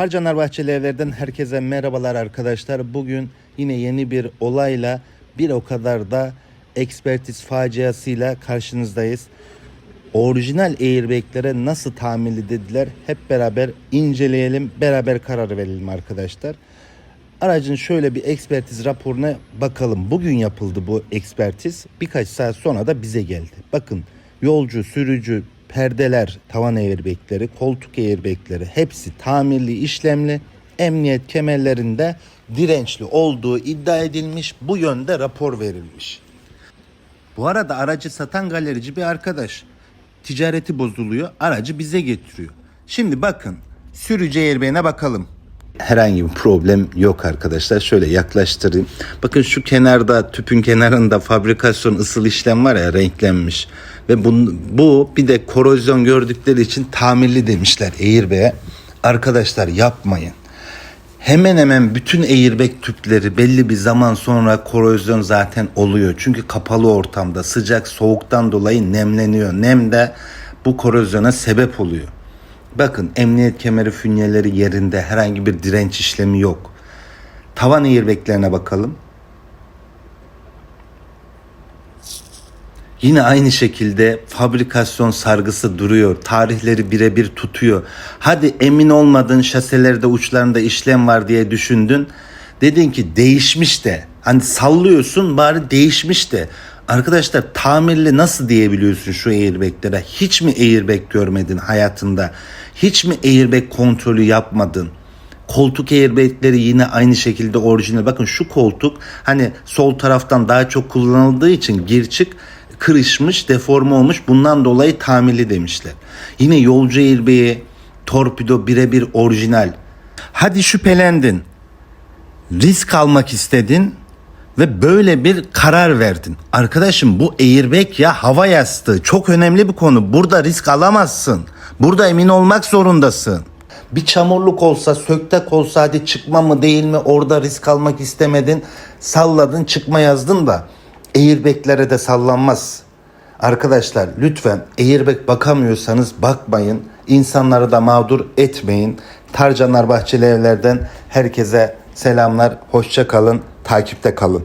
Tarcanar Bahçeli Evler'den herkese merhabalar arkadaşlar. Bugün yine yeni bir olayla bir o kadar da ekspertiz faciasıyla karşınızdayız. Orijinal airbag'lere nasıl tahammül dediler hep beraber inceleyelim, beraber karar verelim arkadaşlar. Aracın şöyle bir ekspertiz raporuna bakalım. Bugün yapıldı bu ekspertiz. Birkaç saat sonra da bize geldi. Bakın yolcu, sürücü, perdeler, tavan airbagleri, koltuk airbagleri hepsi tamirli, işlemli. Emniyet kemerlerinde dirençli olduğu iddia edilmiş. Bu yönde rapor verilmiş. Bu arada aracı satan galerici bir arkadaş. Ticareti bozuluyor. Aracı bize getiriyor. Şimdi bakın sürücü airbag'ine bakalım. Herhangi bir problem yok arkadaşlar. Şöyle yaklaştırayım. Bakın şu kenarda tüpün kenarında fabrikasyon ısıl işlem var ya renklenmiş. Ve bu, bu bir de korozyon gördükleri için tamirli demişler airbag'e. Arkadaşlar yapmayın. Hemen hemen bütün airbag tüpleri belli bir zaman sonra korozyon zaten oluyor. Çünkü kapalı ortamda sıcak soğuktan dolayı nemleniyor. Nem de bu korozyona sebep oluyor. Bakın emniyet kemeri fünyeleri yerinde herhangi bir direnç işlemi yok. Tavan airbaglerine bakalım. Yine aynı şekilde fabrikasyon sargısı duruyor. Tarihleri birebir tutuyor. Hadi emin olmadın şaselerde uçlarında işlem var diye düşündün. Dedin ki değişmiş de. Hani sallıyorsun bari değişmiş de. Arkadaşlar tamirli nasıl diyebiliyorsun şu airbaglere? Hiç mi airbag görmedin hayatında? Hiç mi airbag kontrolü yapmadın? Koltuk airbagleri yine aynı şekilde orijinal. Bakın şu koltuk hani sol taraftan daha çok kullanıldığı için gir çık kırışmış, deforme olmuş. Bundan dolayı tamirli demişler. Yine yolcu airbag'i torpido birebir orijinal. Hadi şüphelendin. Risk almak istedin ve böyle bir karar verdin. Arkadaşım bu airbag ya hava yastığı. Çok önemli bir konu. Burada risk alamazsın. Burada emin olmak zorundasın. Bir çamurluk olsa, söktek olsa hadi çıkma mı değil mi orada risk almak istemedin. Salladın çıkma yazdın da airbaglere de sallanmaz. Arkadaşlar lütfen airbag bakamıyorsanız bakmayın. İnsanları da mağdur etmeyin. Tarcanlar Bahçeli Evler'den herkese selamlar. Hoşça kalın. Takipte kalın.